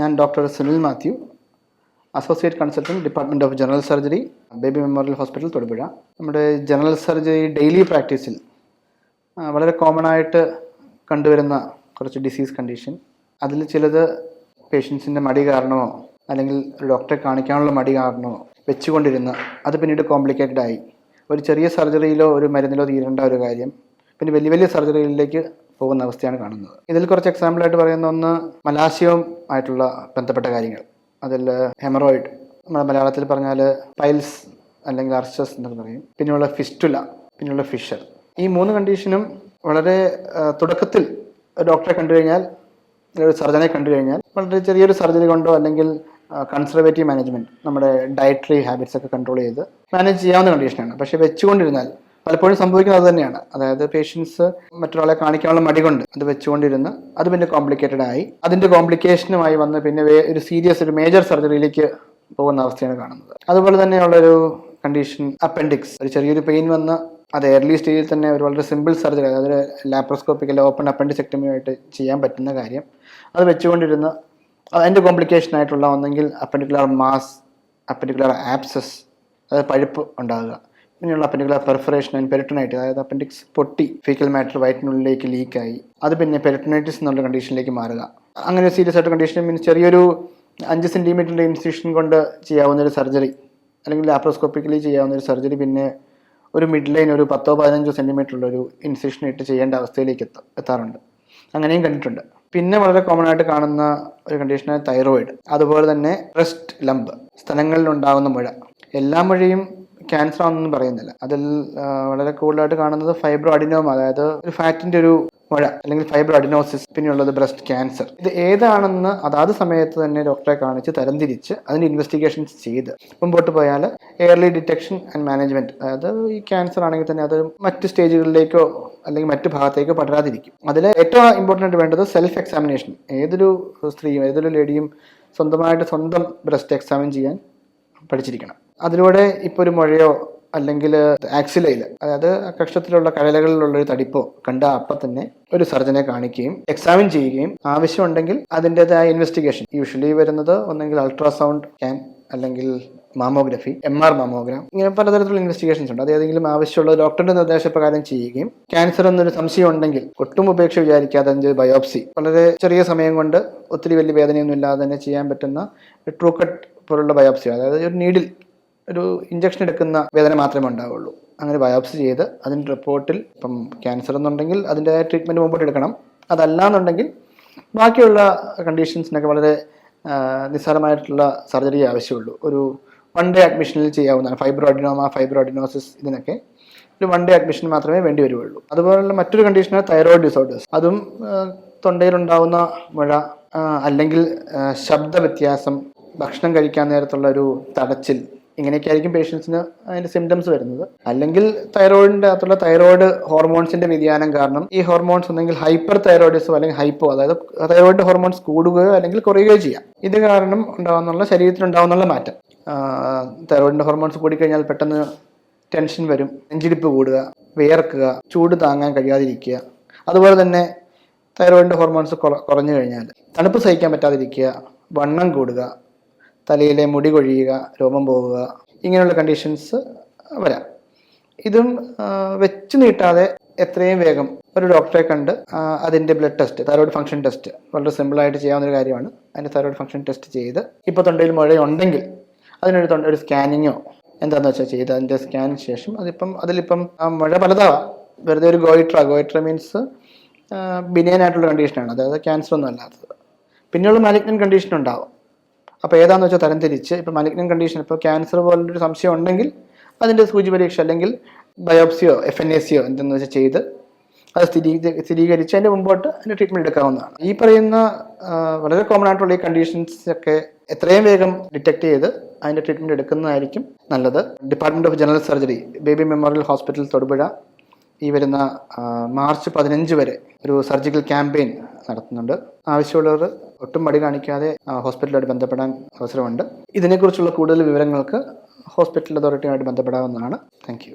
ഞാൻ doctor Sunil Mathew associate consultant department of general surgery baby memorial hospital Thodupuzha. നമ്മുടെ general surgery daily പ്രാക്ടീസിൽ വളരെ common ആയിട്ട് കണ്ടുവരുന്ന കുറച്ച് ഡിസീസ് കണ്ടീഷൻ അതിൽ ചിലത് പേഷ്യൻസിന്റെ മടി കാരണമോ അല്ലെങ്കിൽ ഡോക്ടറെ കാണിക്കാനുള്ള മടി കാരണമോ വെച്ചുകൊണ്ടിരുന്ന അത് പിന്നീട് കോംപ്ലിക്കേറ്റഡ് ആയി. ഒരു ചെറിയ സർജറിയിലോ ഒരു മരുന്നിലോ തീരേണ്ട ഒരു കാര്യം. പിന്നെ വലിയ വലിയ സർജറികളിലേക്ക് പോകുന്ന അവസ്ഥയാണ് കാണുന്നത്. ഇതിൽ കുറച്ച് എക്സാമ്പിളായിട്ട് പറയുന്ന ഒന്ന് മലാശയവും ആയിട്ടുള്ള ബന്ധപ്പെട്ട കാര്യങ്ങൾ. അതിൽ ഹെമറോയിഡ് നമ്മുടെ മലയാളത്തിൽ പറഞ്ഞാൽ പൈൽസ് അല്ലെങ്കിൽ അർച്ചസ് എന്നൊക്കെ പറയും. പിന്നെയുള്ള ഫിസ്റ്റുല പിന്നെയുള്ള ഫിഷർ ഈ മൂന്ന് കണ്ടീഷനും വളരെ തുടക്കത്തിൽ ഡോക്ടറെ കണ്ടു കഴിഞ്ഞാൽ ഒരു സർജനെ കണ്ടു കഴിഞ്ഞാൽ വളരെ ചെറിയൊരു സർജറി കൊണ്ടോ അല്ലെങ്കിൽ കൺസർവേറ്റീവ് മാനേജ്മെന്റ് നമ്മുടെ ഡയറ്ററി ഹാബിറ്റ്സ് ഒക്കെ കൺട്രോൾ ചെയ്ത് മാനേജ് ചെയ്യാവുന്ന കണ്ടീഷനാണ് പക്ഷേ വെച്ചുകൊണ്ടിരുന്നാൽ പലപ്പോഴും സംഭവിക്കുന്നത് അത് തന്നെയാണ്. അതായത് പേഷ്യൻസ് മറ്റൊരാളെ കാണിക്കാനുള്ള മടി കൊണ്ട് അത് വെച്ചുകൊണ്ടിരുന്ന് അത് പിന്നെ കോംപ്ലിക്കേറ്റഡ് ആയി. അതിന്റെ കോംപ്ലിക്കേഷനുമായി വന്ന് പിന്നെ ഒരു സീരിയസ് ഒരു മേജർ സർജറിയിലേക്ക് പോകുന്ന അവസ്ഥയാണ് കാണുന്നത്. അതുപോലെ തന്നെയുള്ളൊരു കണ്ടീഷൻ അപ്പൻഡിക്സ് ഒരു ചെറിയൊരു പെയിൻ വന്ന് അത് എയർലി സ്റ്റേജിൽ തന്നെ ഒരു വളരെ സിമ്പിൾ സർജറി അതായത് ലാപ്രോസ്കോപ്പിക്കൽ ഓപ്പൺ അപ്പൻഡിസെക്ടമിയായിട്ട് ചെയ്യാൻ പറ്റുന്ന കാര്യം. അത് വെച്ചുകൊണ്ടിരുന്ന് അതിന്റെ കോംപ്ലിക്കേഷൻ ആയിട്ടുള്ള ഒന്നെങ്കിൽ അപ്പൻഡിക്കുലർ മാസ് അപ്പൻഡിക്കുലർ ആപ്സസ് അതായത് പഴുപ്പ് ഉണ്ടാകുക. പിന്നെയുള്ള അപ്പൻഡിക്കുലർ പെർഫറേഷൻ ആൻഡ് പെരിട്ടണൈറ്റിസ് അതായത് അപ്പൻഡിക്സ് പൊട്ടി ഫീക്കൽ മാറ്റർ വയറ്റിനുള്ളിലേക്ക് ലീക്കായി അത് പിന്നെ പെരിട്ടണൈറ്റിസ് എന്നുള്ള കണ്ടീഷനിലേക്ക് മാറുക. അങ്ങനെ സീരിയസ് ആയിട്ട് കണ്ടീഷൻ മീൻസ് ചെറിയൊരു അഞ്ച് സെന്റിമീറ്ററിന്റെ ഇൻസ്റ്റിറ്റ്യൂഷൻ കൊണ്ട് ചെയ്യാവുന്ന ഒരു സർജറി അല്ലെങ്കിൽ ലാപ്രോസ്കോപ്പിക്കലി ചെയ്യാവുന്ന ഒരു സർജറി പിന്നെ ഒരു മിഡ് ലൈൻ ഒരു പത്തോ പതിനഞ്ചോ സെന്റിമീറ്റർ ഉള്ള ഒരു ഇൻസിഷൻ ഇട്ട് ചെയ്യേണ്ട അവസ്ഥയിലേക്ക് എത്ത എത്താറുണ്ട്. അങ്ങനെയും കണ്ടിട്ടുണ്ട്. പിന്നെ വളരെ കോമൺ ആയിട്ട് കാണുന്ന ഒരു കണ്ടീഷനാണ് തൈറോയിഡ് അതുപോലെ തന്നെ ബ്രസ്റ്റ് ലംബ് സ്ഥലങ്ങളിൽ ഉണ്ടാകുന്ന മുഴ. എല്ലാ മുഴയും ക്യാൻസർ ആണെന്നൊന്നും പറയുന്നില്ല. അതിൽ വളരെ കൂടുതലായിട്ട് കാണുന്നത് ഫൈബ്രോ അഡിനോമ അതായത് ഒരു ഫാറ്റിന്റെ ഒരു മുഴ അല്ലെങ്കിൽ ഫൈബ്രോ അഡിനോസിസ് പിന്നെയുള്ളത് ബ്രസ്റ്റ് ക്യാൻസർ ഇത് ഏതാണെന്ന് അതാത് സമയത്ത് തന്നെ ഡോക്ടറെ കാണിച്ച് തരംതിരിച്ച് അതിന് ഇൻവെസ്റ്റിഗേഷൻസ് ചെയ്ത്. മുമ്പോട്ട് പോയാൽ എയർലി ഡിറ്റക്ഷൻ ആൻഡ് മാനേജ്മെന്റ് അതായത് ഈ ക്യാൻസർ ആണെങ്കിൽ തന്നെ അത് മറ്റ് സ്റ്റേജുകളിലേക്കോ അല്ലെങ്കിൽ മറ്റു ഭാഗത്തേക്കോ പടരാതിരിക്കും. അതിൽ ഏറ്റവും ഇമ്പോർട്ടന്റ് ആയിട്ട് വേണ്ടത് സെൽഫ് എക്സാമിനേഷൻ ഏതൊരു സ്ത്രീയും ഏതൊരു ലേഡിയും സ്വന്തമായിട്ട് സ്വന്തം ബ്രസ്റ്റ് എക്സാമിൻ ചെയ്യാൻ പഠിച്ചിരിക്കണം. അതിലൂടെ ഇപ്പോൾ ഒരു മുഴയോ അല്ലെങ്കിൽ ആക്സിലയിൽ അതായത് കക്ഷത്തിലുള്ള കഴലകളിലുള്ള ഒരു തടിപ്പോ കണ്ട അപ്പം തന്നെ ഒരു സർജനെ കാണിക്കുകയും എക്സാമിൻ ചെയ്യുകയും ആവശ്യമുണ്ടെങ്കിൽ അതിന്റെതായ ഇൻവെസ്റ്റിഗേഷൻ. യൂഷ്വലി വരുന്നത് ഒന്നെങ്കിൽ അൾട്രാസൗണ്ട് സ്കാൻ അല്ലെങ്കിൽ മാമോഗ്രഫി എം ആർ മാമോഗ്രാം ഇങ്ങനെ പലതരത്തിലുള്ള ഇൻവെസ്റ്റിഗേഷൻസ് ഉണ്ട്. അത് ഏതെങ്കിലും ആവശ്യമുള്ള ഡോക്ടറുടെ നിർദ്ദേശപ്രകാരം ചെയ്യുകയും ക്യാൻസർ എന്നൊരു സംശയം ഉണ്ടെങ്കിൽ ഒട്ടും ഉപേക്ഷ വിചാരിക്കാതെ അതിന്റെ ബയോപ്സി. വളരെ ചെറിയ സമയം കൊണ്ട് ഒത്തിരി വലിയ വേദനയൊന്നും ഇല്ലാതെ തന്നെ ചെയ്യാൻ പറ്റുന്ന ട്രൂ കട്ട് പോലുള്ള ബയോപ്സി അതായത് ഒരു നീഡിൽ ഒരു ഇഞ്ചക്ഷൻ എടുക്കുന്ന വേദന മാത്രമേ ഉണ്ടാവുള്ളൂ. അങ്ങനെ ബയോപ്സി ചെയ്ത് അതിന്റെ റിപ്പോർട്ടിൽ ഇപ്പം ക്യാൻസർ എന്നുണ്ടെങ്കിൽ അതിന്റെ ട്രീറ്റ്മെന്റ് മുമ്പോട്ട് എടുക്കണം. അതല്ല എന്നുണ്ടെങ്കിൽ ബാക്കിയുള്ള കണ്ടീഷൻസിനൊക്കെ വളരെ നിസ്സാരമായിട്ടുള്ള സർജറി ആവശ്യമുള്ളൂ. ഒരു വൺ ഡേ അഡ്മിഷനിൽ ചെയ്യാവുന്നതാണ്. ഫൈബ്രോ അഡിനോമ ഫൈബ്രോ അഡിനോസിസ് ഇതിനൊക്കെ ഒരു വൺ ഡേ അഡ്മിഷൻ മാത്രമേ വേണ്ടി വരുള്ളൂ അതുപോലുള്ള മറ്റൊരു കണ്ടീഷനാണ് തൈറോയിഡ് ഡിസോർഡേഴ്സ് അതും തൊണ്ടയിലുണ്ടാവുന്ന മുഴ അല്ലെങ്കിൽ ശബ്ദ വ്യത്യാസം ഭക്ഷണം കഴിക്കാൻ നേരത്തുള്ള ഒരു തടച്ചിൽ ഇങ്ങനെയൊക്കെ ആയിരിക്കും പേഷ്യൻസിന് അതിന്റെ സിംറ്റംസ് വരുന്നത്. അല്ലെങ്കിൽ തൈറോയിഡിന്റെ അകത്തുള്ള തൈറോയിഡ് ഹോർമോൺസിന്റെ വ്യതിയാനം കാരണം ഈ ഹോർമോൺസ് ഒന്നെങ്കിൽ ഹൈപ്പർ തൈറോയിഡിസം അല്ലെങ്കിൽ ഹൈപ്പോ അതായത് തൈറോയിഡ് ഹോർമോൺസ് കൂടുകയോ അല്ലെങ്കിൽ കുറയുകയോ ചെയ്യാം. ഇത് കാരണം ഉണ്ടാകുന്നുള്ള ശരീരത്തിൽ ഉണ്ടാകുന്നുള്ള മാറ്റം. തൈറോയിഡിന്റെ ഹോർമോൺസ് കൂടിക്കഴിഞ്ഞാൽ പെട്ടെന്ന് ടെൻഷൻ വരും നെഞ്ചിടിപ്പ് കൂടുക വിയർക്കുക ചൂട് താങ്ങാൻ കഴിയാതിരിക്കുക. അതുപോലെ തന്നെ തൈറോയിഡിന്റെ ഹോർമോൺസ് കുറഞ്ഞു കഴിഞ്ഞാൽ തണുപ്പ് സഹിക്കാൻ പറ്റാതിരിക്കുക വണ്ണം കൂടുക തലയിലെ മുടി കൊഴിയുക രോമം പോവുക ഇങ്ങനെയുള്ള കണ്ടീഷൻസ് വരാം. ഇതും വെച്ച് നീട്ടാതെ എത്രയും വേഗം ഒരു ഡോക്ടറെ കണ്ട് അതിന്റെ blood test thyroid function test വളരെ സിമ്പിളായിട്ട് ചെയ്യാവുന്ന ഒരു കാര്യമാണ്. അതിന്റെ തൈറോയിഡ് ഫംഗ്ഷൻ ടെസ്റ്റ് ചെയ്ത് ഇപ്പോൾ തൊണ്ടയിൽ മുഴയുണ്ടെങ്കിൽ അതിനൊരു തൊണ്ട ഒരു സ്കാനിങ്ങോ എന്താണെന്ന് വെച്ചാൽ ചെയ്ത് അതിന്റെ സ്കാനിന് ശേഷം അതിപ്പം അതിലിപ്പം ആ മുഴ പലതാവാം. വെറുതെ ഒരു ഗോയിട്ര ഗോയിട്ര മീൻസ് ബിനിയൻ ആയിട്ടുള്ള കണ്ടീഷനാണ് അതായത് ക്യാൻസർ ഒന്നും അല്ലാത്തത്. പിന്നെയുള്ള മാലിഗ്നൻ കണ്ടീഷൻ ഉണ്ടാവും. അപ്പോൾ ഏതാണെന്ന് വെച്ചാൽ തരംതിരിച്ച്. ഇപ്പോൾ മലിഗ്നം കണ്ടീഷൻ ഇപ്പോൾ ക്യാൻസർ പോലൊരു സംശയം ഉണ്ടെങ്കിൽ അതിന്റെ സൂചി പരീക്ഷ അല്ലെങ്കിൽ ബയോപ്സിയോ എഫ് എൻ എ സിയോ എന്തെന്ന് വെച്ചാൽ ചെയ്ത് അത് സ്ഥിരീ സ്ഥിരീകരിച്ച് അതിന്റെ മുമ്പോട്ട് അതിന്റെ ട്രീറ്റ്മെന്റ് എടുക്കാവുന്നതാണ്. ഈ പറയുന്ന വളരെ കോമൺ ആയിട്ടുള്ള ഈ കണ്ടീഷൻസ് ഒക്കെ എത്രയും വേഗം ഡിറ്റക്ട് ചെയ്ത് അതിന്റെ ട്രീറ്റ്മെന്റ് എടുക്കുന്നതായിരിക്കും നല്ലത്. Department of general surgery baby memorial hospital Thodupuzha. ഈ വരുന്ന മാർച്ച് പതിനഞ്ച് വരെ ഒരു സർജിക്കൽ ക്യാമ്പയിൻ നടത്തുന്നുണ്ട്. ആവശ്യമുള്ളവർ ഒട്ടും മടി കാണിക്കാതെ ഹോസ്പിറ്റലുമായിട്ട് ബന്ധപ്പെടാൻ അവസരമുണ്ട്. ഇതിനെക്കുറിച്ചുള്ള കൂടുതൽ വിവരങ്ങൾക്ക് ഹോസ്പിറ്റൽ അതോറിറ്റിയുമായിട്ട് ബന്ധപ്പെടാവുന്നതാണ്. താങ്ക്